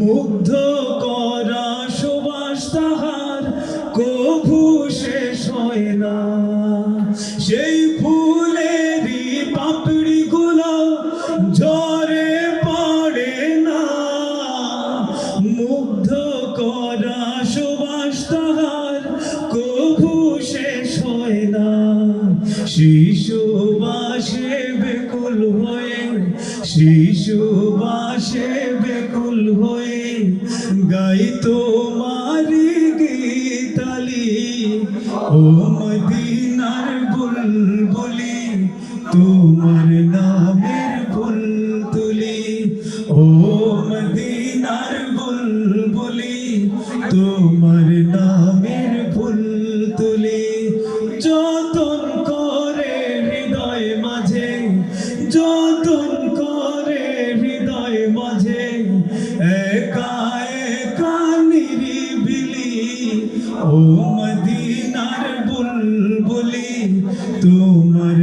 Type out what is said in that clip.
মুগ্ধ করা সুবাস তাহার কভু শেষ হয় না। সেই ফুলেরই পাপড়ি গুলো ঝরে পড়ে না। মুগ্ধ করা সুবাস তাহার কভু শেষ হয় না। শিশু বাসে বেকুল হয়ে, শিশু বাসে হয়ে গাই তোমার গীতালি। ও মদিনার বুলবুলি তোমার ও মদিনার বুলবুলি তোমার